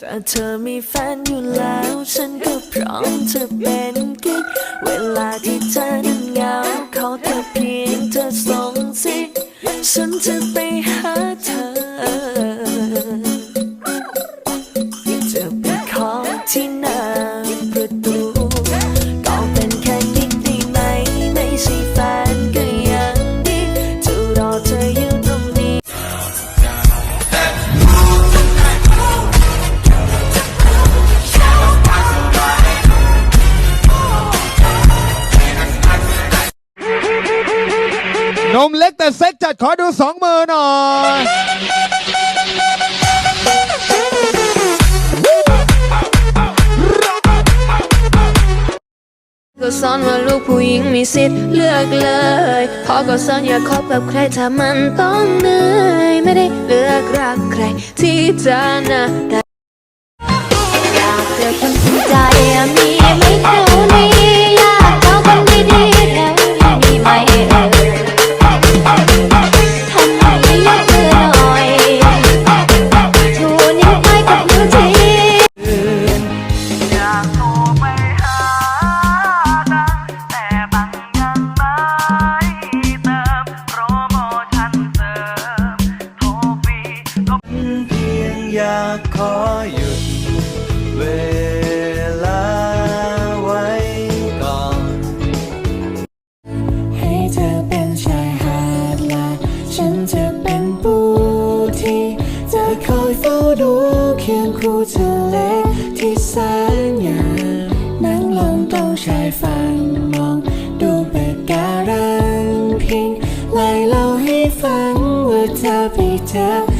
ถ้าเธอมีแฟนอยู่แล้ว ฉันก็พร้อมจะเป็นกิ๊กเวลาที่เธอนั้นเหงาขอแค่เพียงเธอส่งสิฉันจะไปหาเธอ แต่เซ็กจัดขอดูสองมือหน่อยก็สอนว่าลูกผู้หญิงมีสิทธิ์เลือกเลยพ่อก็สอนอย่าคบกับใครถ้ามันต้องเหนื่อยไม่ได้เลือกรักใครที่จะนะแต่อยากเจอคนจริงใจมีไหม อยากขอหยุดเวลาไว้ก่อน ให้เธอเป็นชายหาดละฉันจะเป็นปูที่จะคอยเฝ้าดูเคียงคู่ทะเลที่แสนงามนั่งลงตรงชายฝั่งมอง ดูเบิกการังพิงไล่เล่าให้ฟังว่าเธอไปเจอ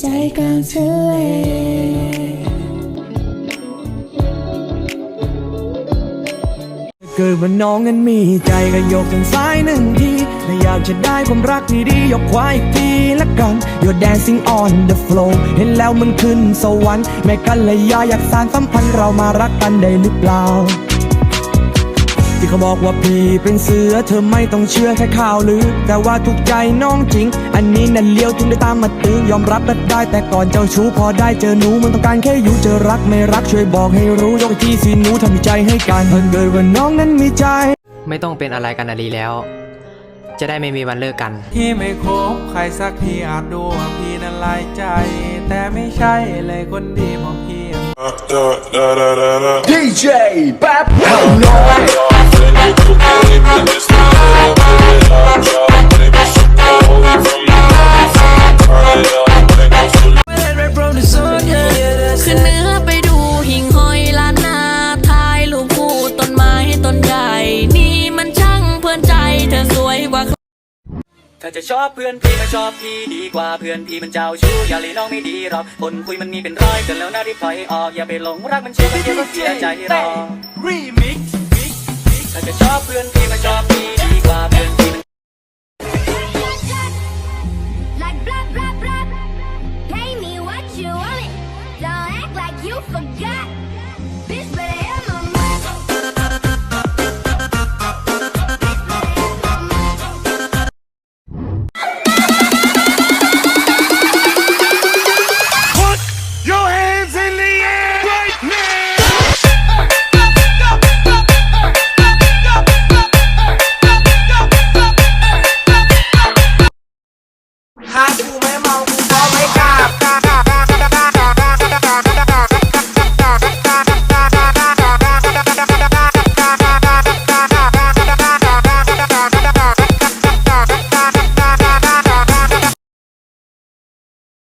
ใจกลางทะเลเกิดว่าน้องนั้นมีใจก็ยกทางซ้ายหนึ่งทีและอยากจะได้ความรักที่ดียกขวาอีกทีละกัน You're dancing on the floor เห็นแล้วมันขึ้นสวรรค์แม่กันเลยยาอยากสร้างสัมพันธ์เรามารักกันได้หรือเปล่า ที่เขาบอกว่าพี่เป็นเสือเธอไม่ต้องเชื่อแค่ข่าวลือ แต่ว่าถูกใจน้องจริง อันนี้นั่นเลี้ยวถึงได้ตามมาตื้อยอมรับก็ได้แต่ก่อนเจ้าชู้พอได้เจอหนูมันต้องการแค่อยู่เจอรักไม่รักช่วยบอกให้รู้ยกที่สิหนูทำมีใจให้กันถ้าเกิดว่าน้องนั้นมีใจ ไม่ต้องเป็นอะไรกันนาลีแล้ว จะได้ไม่มีวันเลิกกันที่ไม่คบใครสักทีอาจดูว่าพี่นั้นลายใจ แต่ไม่ใช่เลยคนดีเพราะพี่ยัง DJ แป๊บ ขึ้นเหนื้อไปดูหิ่งห้อยล้านนาถ่ายรูปคู่ต้นไม้ต้นใหญ่ นี่มันช่างเพลินใจเธอสวยกว่าถ้าจะชอบเพื่อนพี่มาชอบพี่ดีกว่าเพื่อนพี่มันเจ้าชู้อย่าเลยน้องไม่ดีหรอกคนคุยมันมีเป็นร้อยกันแล้วน่ารีบถอยออกอย่าไปหลงรักมันเชื่อมันเดียวก็เสียใจรอ Remix ถ้าจะชอบเพื่อนพี่มาชอบพี่ดีกว่าเพื่อนพี่